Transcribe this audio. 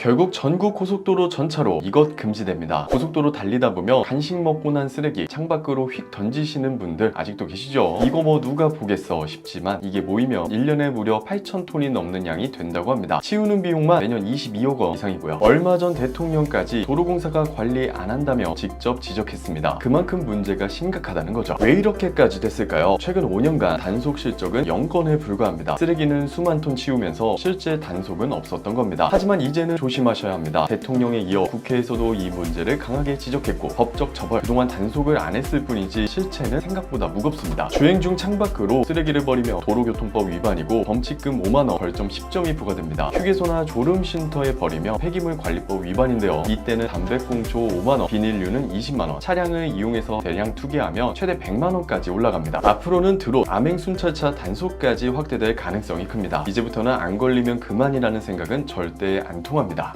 결국 전국 고속도로 전차로 이것 금지됩니다. 고속도로 달리다 보면 간식 먹고 난 쓰레기 창밖으로 휙 던지시는 분들 아직도 계시죠? 이거 뭐 누가 보겠어 싶지만 이게 모이면 1년에 무려 8,000톤이 넘는 양이 된다고 합니다. 치우는 비용만 매년 22억 원 이상이고요. 얼마 전 대통령까지 도로공사가 관리 안 한다며 직접 지적했습니다. 그만큼 문제가 심각하다는 거죠. 왜 이렇게까지 됐을까요? 최근 5년간 단속 실적은 0건에 불과합니다. 쓰레기는 수만 톤 치우면서 실제 단속은 없었던 겁니다. 하지만 이제는 조 심하셔야 합니다. 대통령에 이어 국회에서도 이 문제를 강하게 지적했고 법적 처벌 그동안 단속을 안 했을 뿐이지 실체는 생각보다 무겁습니다. 주행 중 창밖으로 쓰레기를 버리며 도로교통법 위반이고 범칙금 5만원 벌점 10점이 부과됩니다. 휴게소나 졸음 쉼터에 버리며 폐기물 관리법 위반인데요. 이때는 담배꽁초 5만원, 비닐류는 20만원, 차량을 이용해서 대량 투기하면 최대 100만원까지 올라갑니다. 앞으로는 드론, 암행 순찰차 단속까지 확대될 가능성이 큽니다. 이제부터는 안 걸리면 그만이라는 생각은 절대 안 통합니다.